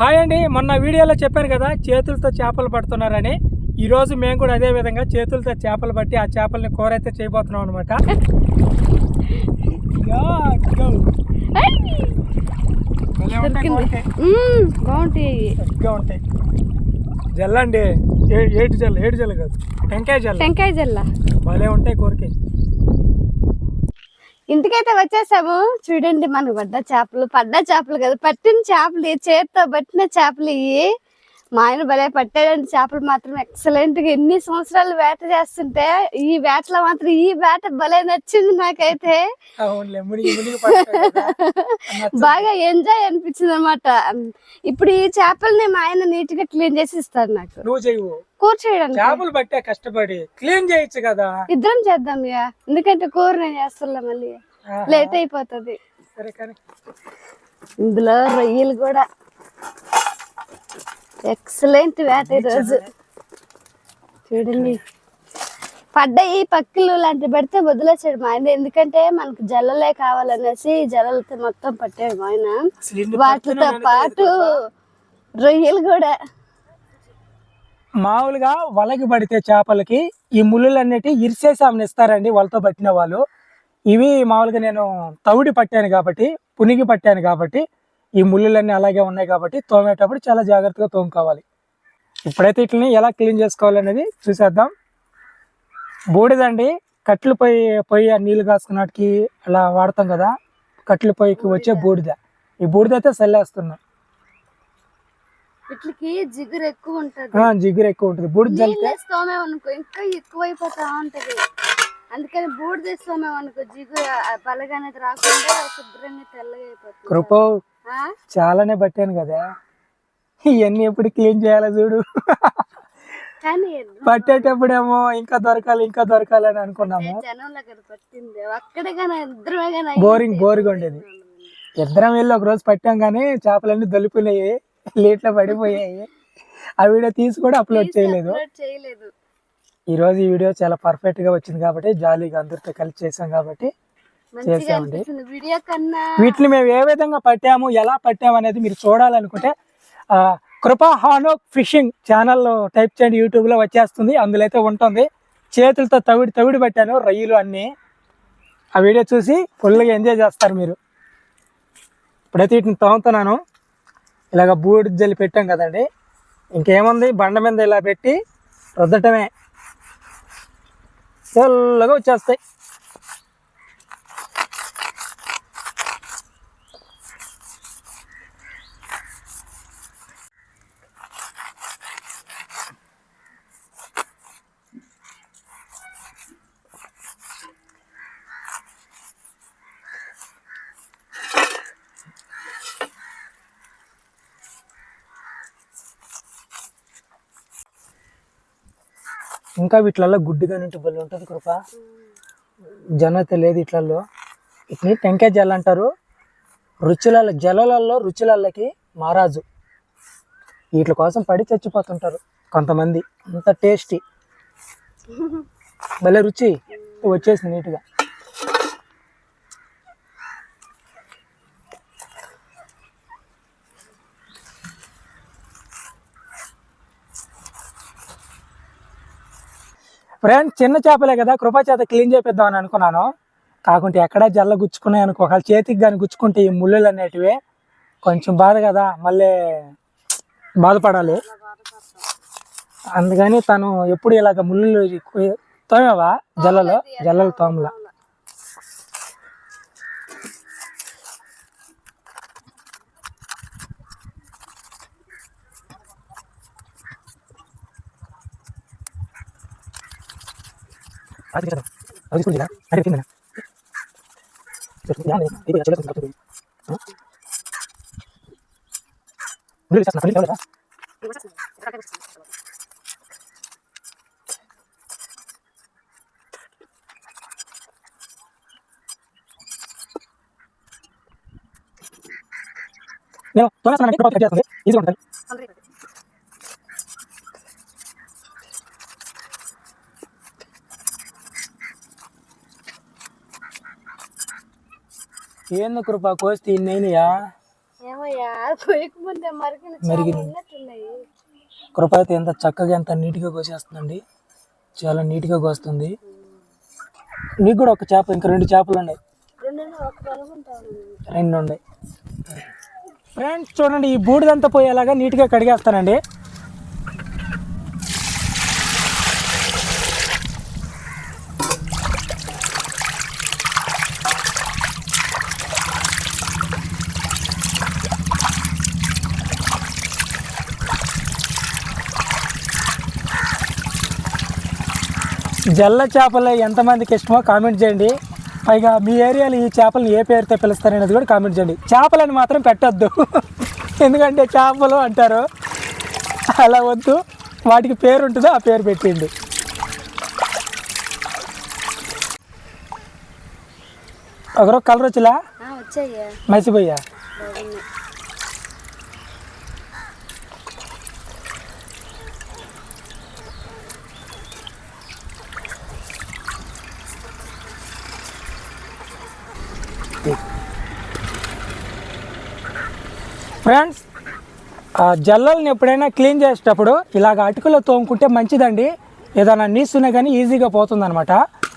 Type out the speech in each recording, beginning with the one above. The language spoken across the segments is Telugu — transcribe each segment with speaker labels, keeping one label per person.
Speaker 1: హాయ్ అండి మొన్న వీడియోలో చెప్పాను కదా చేతులతో చేపలు పడుతున్నారని. ఈ రోజు మేము కూడా అదే విధంగా చేతులతో చేపలు పట్టి ఆ చేపల్ని కూర అయితే చేయబోతున్నాం అనమాట
Speaker 2: బాగుంటాయి.
Speaker 1: జల్లండి ఏ- ఏటి జల్ల ఏడు జల్ల కాదు. టెంకాయ జల్ల
Speaker 2: టెంకాయ జల్ల.
Speaker 1: భలే ఉంటాయి కూరకి.
Speaker 2: ఇంటికైతే వచ్చేసాము చూడండి మనకు పడ్డ చేపలు. పడ్డ చేపలు కదా. పట్టిన చేపలు చేతితో చేత్తో పట్టిన చేపలు ఇవి మా ఆయన భలే పట్టాడండి చేపలు మాత్రం ఎక్సలెంట్గా. ఎన్ని సంవత్సరాలు వేట చేస్తుంటే ఈ వేటలో మాత్రం ఈ వేట భలే నచ్చింది నాకైతే. బాగా ఎంజాయ్ అనిపించింది అనమాట ఇప్పుడు ఈ చేపల్ని మా ఆయన నీట్గా క్లీన్ చేసి ఇస్తాడు నాకు.
Speaker 1: నువ్వు చేయవు
Speaker 2: కూర చేయడానికి.
Speaker 1: చేపలు పట్టే కష్టపడి క్లీన్ చేయొచ్చు కదా.
Speaker 2: ఇద్దరం చేద్దాం ఇక ఎందుకంటే కూర నేను చేస్తున్నా మళ్ళీ. లేట్ అయిపోతుంది. ఇందులో రొయ్యలు కూడా. ఎక్సలెంట్ వేట ఈరోజు చూడండి. పడ్డాయి పక్కలు లాంటి పెడితే వదిలేసాడు మా ఆయన. ఎందుకంటే మనకు జల్లలే కావాలనేసి జల్లలతో మొత్తం పట్టాడు మా ఆయన. వాటితో పాటు రొయ్యలు కూడా.
Speaker 1: మామూలుగా వలకి పడితే చేపలకి ఈ ముళ్ళులు అన్నిటి ఇరిసేసి ఆమెను ఇస్తారండి వాళ్ళతో పట్టిన వాళ్ళు. ఇవి మామూలుగా నేను తవుడి పట్టాను కాబట్టి పునిగి పట్టాను కాబట్టి ఈ ముళ్ళులన్నీ అలాగే ఉన్నాయి కాబట్టి తోమేటప్పుడు చాలా జాగ్రత్తగా తోముకోవాలి. ఇప్పుడైతే వీటిని ఎలా క్లీన్ చేసుకోవాలనేది చూసేద్దాం. బూడిదండి కట్లు పొయ్యి పొయ్యి నీళ్ళు కాసుకున్నట్టుకి అలా వాడతాం కదా కట్లు పొయ్యికి వచ్చే బూడిద. ఈ బూడిద అయితే చల్లేస్తున్నాం.
Speaker 2: వీటికి జిగురు ఎక్కువ ఉంటది.
Speaker 1: జిగురు ఎక్కువ ఉంటుంది. బూడిద చల్లితే
Speaker 2: తోమేమనుకో ఇంకా ఉంటది. అందుకని జిగురు అనేది రాకుండా శుభ్రంగా తెల్లగా అయిపోతుంది.
Speaker 1: కృపో? చాలానే పట్టాను కదా. ఇవన్నీ ఎప్పుడు క్లీన్ చేయాలో చూడు. పట్టేటప్పుడేమో ఇంకా దొరకాలి ఇంకా దొరకాలి అని అనుకున్నాము. బోరింగ్ బోరింగ్ ఉండేది. ఇద్దరం వెళ్ళి ఒక రోజు పట్టాం కానీ చేపలన్నీ దొలిపినాయి లేట్లో పడిపోయాయి. ఆ వీడియో తీసి కూడా అప్లోడ్ చేయలేదు.
Speaker 2: చేయలేదు.
Speaker 1: ఈ రోజు ఈ వీడియో చాలా పర్ఫెక్ట్గా వచ్చింది కాబట్టి జాలీగా అందరితో కలిసి చేసాం కాబట్టి చేసామండి. వీటిని మేము ఏ విధంగా పట్టాము ఎలా పట్టాము అనేది మీరు చూడాలనుకుంటే ఆ, కృపా హానోక్ ఫిషింగ్ ఛానల్లో టైప్ చేయండి యూట్యూబ్లో వచ్చేస్తుంది అందులో అయితే ఉంటుంది. చేతులతో తవిడి తవిడి పట్టాను రొయ్యలు అన్నీ. ఆ వీడియో చూసి ఫుల్గా ఎంజాయ్ చేస్తారు మీరు. ఇప్పుడైతే వీటిని తోముతున్నాను. ఇలాగ బూడి జల్లి పెట్టాం కదండి. ఇంకేముంది? బండ మీద ఇలా పెట్టి రుద్దటమే. తెల్లగా వచ్చేస్తాయి. ఇంకా వీటిలలో గుడ్డుగా నుండి బలి ఉంటుంది కృప. జనత తెలియదు ఇట్లలో వీటిని టెంకాయ జల్ అంటారు. రుచుల జలలలో రుచులల్లకి మహారాజు వీటి కోసం పడి చచ్చిపోతుంటారు కొంతమంది. అంత టేస్టీ. భలే రుచి వచ్చేసింది నీట్గా. ఫ్రెండ్స్ చిన్న చేపలే కదా కృపా చేత క్లీన్ చేపిద్దామని అనుకున్నాను. కాకుంటే ఎక్కడా జల్ల గుచ్చుకున్నాయి అనుకో ఒకవేళ చేతికి కానీ గుచ్చుకుంటే ఈ ముళ్ళులు అనేటివి. కొంచెం బాధ కదా మళ్ళీ బాధపడాలి. అందుకని తను ఎప్పుడు ఇలాగ ముళ్ళు తోమేవా? జల్లలో జల్లలు తోమలా. అది కదా అది తీసుకుందిగా అది కిందన ఇది చెల్లెలు కట్టుకుంది నువ్వు చేస్తున్నా పని ఎవరా నేను తోనేస్తానండి ఇక్కడ కట్ చేస్తుంది ఈజీగా ఉంటుంది ఏంది కృప కోస్తే.
Speaker 2: ఉన్నట్టున్నాయి.
Speaker 1: కృప అయితే ఎంత చక్కగా ఎంత నీట్గా కోసేస్తుందండి. చాలా నీట్గా కోస్తుంది. నీకు కూడా ఒక చేప ఇంకా రెండు చేపలు ఉన్నాయి.
Speaker 2: రెండు
Speaker 1: ఉన్నాయి. ఫ్రెండ్స్ చూడండి ఈ బూడిదంతా పోయేలాగా నీట్గా కడిగేస్తానండి. జల్ల చేపలు ఎంతమందికి ఇష్టమో కామెంట్ చేయండి. పైగా మీ ఏరియాలో ఈ చేపలను ఏ పేరుతో పిలుస్తారనేది కూడా కామెంట్ చేయండి. చేపలని మాత్రం పెట్టొద్దు. ఎందుకంటే చేపలు అంటారు. అలా వద్దు. వాటికి పేరు ఉంటుందో ఆ పేరు పెట్టిండి ఒకరో కలర్ వచ్చిలా మర్చిపోయా ఫ్రెండ్స్ ఆ జల్లల్ని ఎప్పుడైనా క్లీన్ చేసేటప్పుడు ఇలాగ అటుకులో తోముకుంటే మంచిదండి. ఏదైనా నీస్ ఉన్నా కానీ ఈజీగా పోతుందనమాట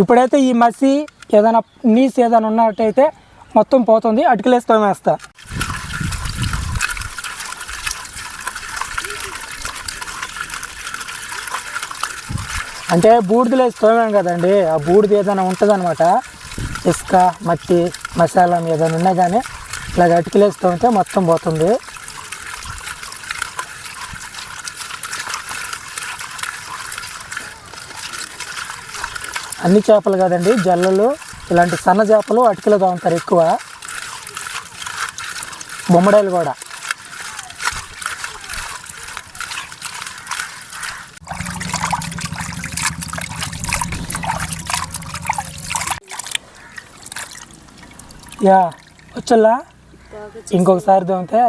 Speaker 1: ఇప్పుడైతే ఈ మసి ఏదైనా నీస్ ఏదైనా ఉన్నట్టయితే మొత్తం పోతుంది. అటుకులేసి తోమేస్తా. అంటే బూడిదలేసి తోమాం కదండి. ఆ బూడిద ఏదైనా ఉంటుందన్నమాట. ఇసుక మట్టి మసాలా ఏదైనా ఉన్నా కానీ ఇలాగ అటుకులేసి తోమితే మొత్తం పోతుంది. అన్ని చేపలు కాదండి జల్లలు ఇలాంటి సన్న చేపలు అటుకులు తోముతారు ఎక్కువ. బొమ్మడాయిలు కూడా. యా వచ్చల్లా? ఇంకొకసారి తోమితే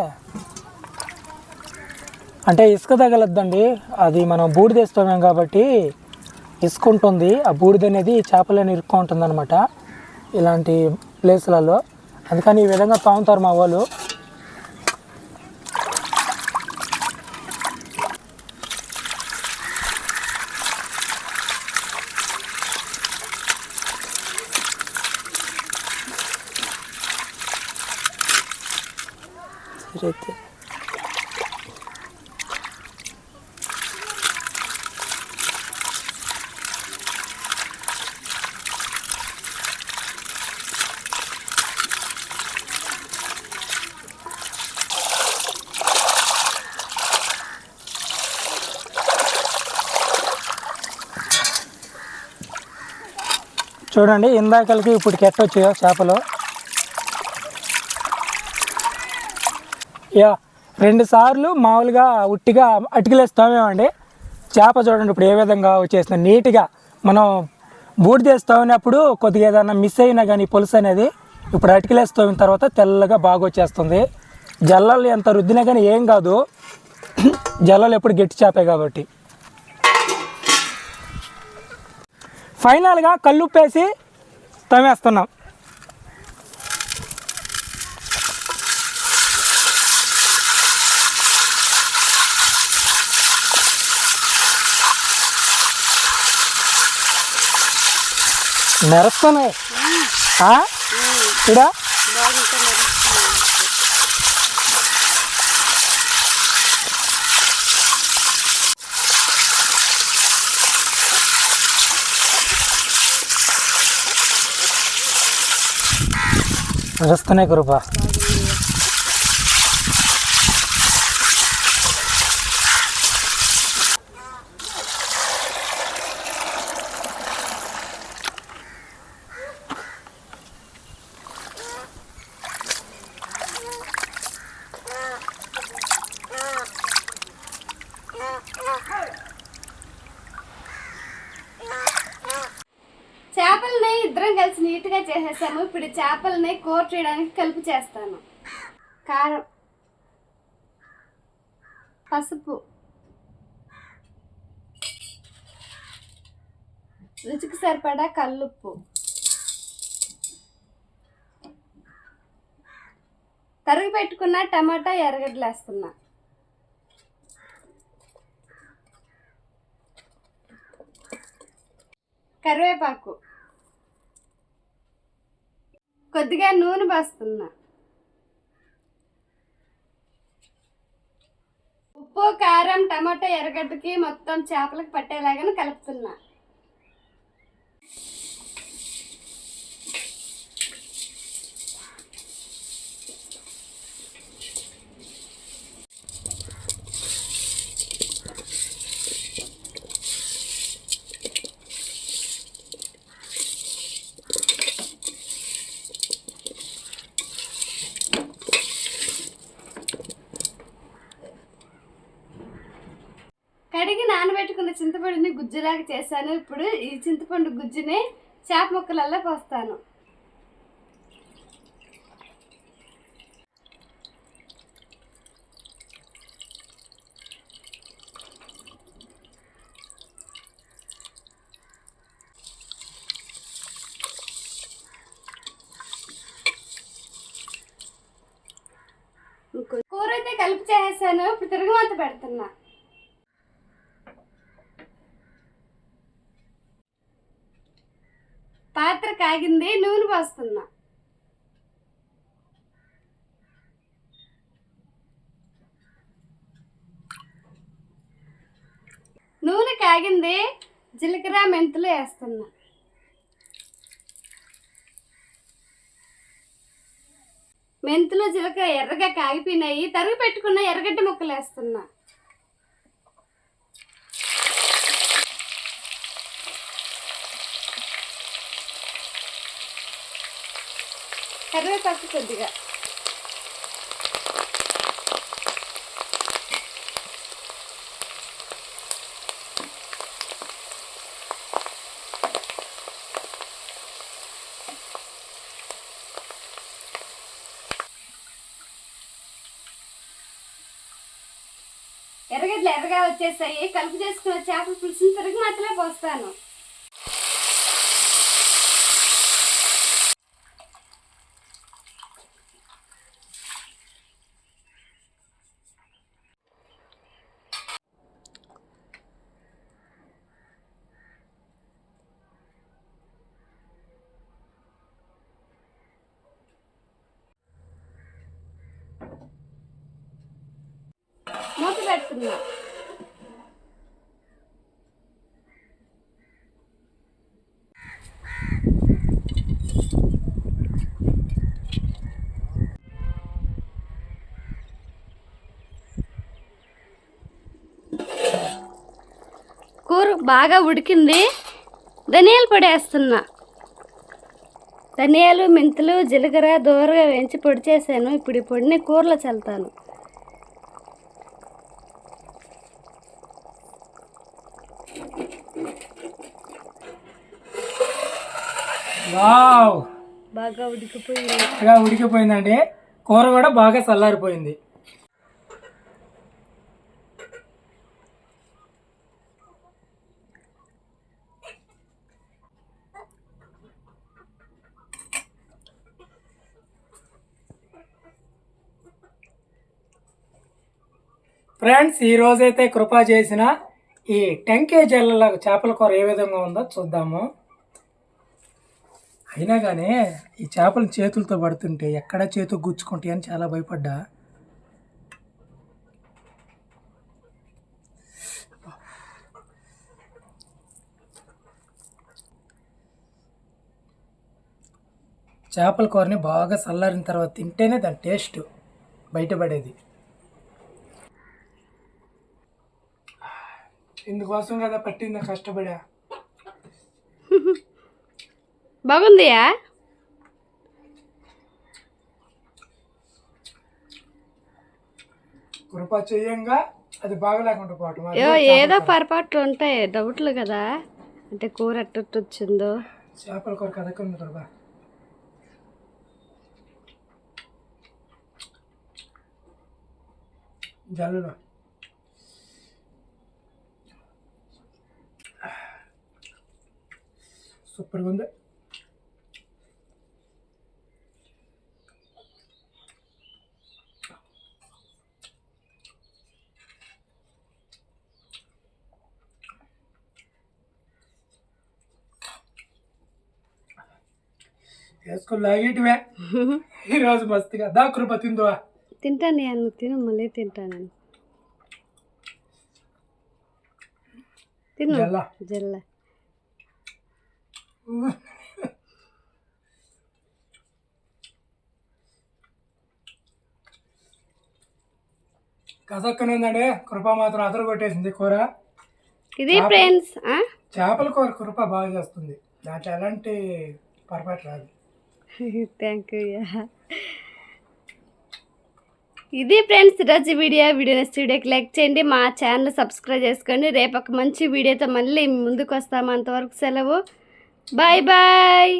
Speaker 1: అంటే ఇసుక తగలద్దండి. అది మనం బూడిదేస్తున్నాం కాబట్టి ఇసుక ఉంటుంది ఆ బూడిద అనేది చేపలని ఇరుక్కుంటుంది అనమాట ఇలాంటి ప్లేసులలో. అందుకని ఈ విధంగా తాగుతారు మా వాళ్ళు సరే అయితే చూడండి ఇందాకలకి ఇప్పుడు కెట్టొచ్చాయో చేపలు. యా రెండు సార్లు మామూలుగా ఉట్టిగా అటుకులేస్తామేమండి. చేప చూడండి ఇప్పుడు ఏ విధంగా వచ్చేస్తుంది నీట్గా మనం బూడిదేసి తోమినప్పుడు కొద్దిగా ఏదైనా మిస్ అయినా కానీ పులుసు అనేది ఇప్పుడు అటుకులేస్తామిన తర్వాత తెల్లగా బాగా వచ్చేస్తుంది. జల్లలు ఎంత రుద్దినా కానీ ఏం కాదు. జల్లలు ఎప్పుడు గట్టి చేపే కాబట్టి. ఫైనల్గా కల్లుప్పేసి తోమేస్తున్నాం మెరుస్తున్నాయి. ఇడా? చూడా మెరుస్తున్నాయి కృప
Speaker 2: చేపలని ఇద్దరం కలిసి నీట్గా చేసేసాము ఇప్పుడు చేపలని కూర చేయడానికి కలిపి చేస్తాను. కారం పసుపు రుచికి సరిపడా కల్లుప్పు తరిగి పెట్టుకున్న టమాటా ఎర్రగడ్డలు వేస్తున్నా కరివేపాకు కొద్దిగా నూనె పోస్తున్నా. ఉప్పు కారం టమాటా ఎర్రగడ్డకి మొత్తం చేపలకు పట్టేలాగా కలుపుతున్నా. గుజ్జులాగా చేశాను. ఇప్పుడు ఈ చింతపండు గుజ్జుని చేప ముక్కలల్లో పోస్తాను. కూర అయితే కలిపి చేసేసాను. ఇప్పుడు తిరగమాత పెడుతున్నా. రాస్తున్నా. నూనె కాగింది జీలకర్ర మెంతులు వేస్తున్నా. మెంతులు జీలకర్ర ఎర్రగా కాగిపోయినాయి తరుగు పెట్టుకున్న ఎర్రగడ్డ ముక్కలు వేస్తున్నా కరివేపాకు కొద్దిగా ఎర్రగడ్డలు ఎర్రగా వచ్చేసాయి. కలుపు చేసుకున్న చేపల పులుసుని తిరిగి మధ్యలో పోస్తాను. మూత కూర బాగా ఉడికింది. ధనియాలు పొడి ధనియాలు మెంతులు జీలకర్ర దూరగా వేయించి పొడి చేశాను. ఇప్పుడు ఈ పొడిని కూరలో చల్లుతాను.
Speaker 1: వావ్.
Speaker 2: బాగా ఉడికిపోయింది.
Speaker 1: బాగా ఉడికిపోయిందండి. కూర కూడా బాగా చల్లారిపోయింది. ఫ్రెండ్స్ ఈ రోజైతే కృప చేసిన ఈ టెంకే జల్లల చేపల కూర ఏ విధంగా ఉందో చూద్దాము. అయినా కానీ ఈ చేపలు చేతులతో పడుతుంటే ఎక్కడ చేతు గుచ్చుకుంటాయి అని చాలా భయపడ్డా. చేపల కూరని బాగా చల్లారిన తర్వాత తింటేనే దాని టేస్ట్ బయటపడేది. ఇందుకోసం కదా పట్టిందా కష్టపడా.
Speaker 2: బాగుందియా?
Speaker 1: కృప చేయంగా అది బాగలేకుండా పోవటం.
Speaker 2: ఏదో పొరపాట్లు ఉంటాయి డౌట్లు కదా? అంటే కూర ఎట్టొట్టు వచ్చిందో
Speaker 1: చేపల కూర కదకుంది కృప జల్లులో. సూపర్గా ఉంది. వేసుకుని లాగేటివే. ఈరోజు మస్తుగా. దా కృప తిందువా?
Speaker 2: తింటాను నేను తిను మళ్ళీ తింటాను తిను
Speaker 1: జల్ల.
Speaker 2: జల్ల.
Speaker 1: కసక్కన ఉందండి కృప మాత్రం అదర కొట్టేసింది కూర.
Speaker 2: ఇది ఫ్రెండ్స్
Speaker 1: చేపల కూర కృప బాగా చేస్తుంది. దాంట్లో ఎలాంటి పొరపాటు రాదు.
Speaker 2: థ్యాంక్ యూ ఇది ఫ్రెండ్స్ ఈరోజు వీడియో. వీడియో స్టూడియోకి వీడియోకి లైక్ చేయండి. మా ఛానల్ సబ్స్క్రైబ్ చేసుకోండి. రేపు ఒక మంచి వీడియోతో మళ్ళీ ముందుకు వస్తాము అంతవరకు సెలవు. Bye bye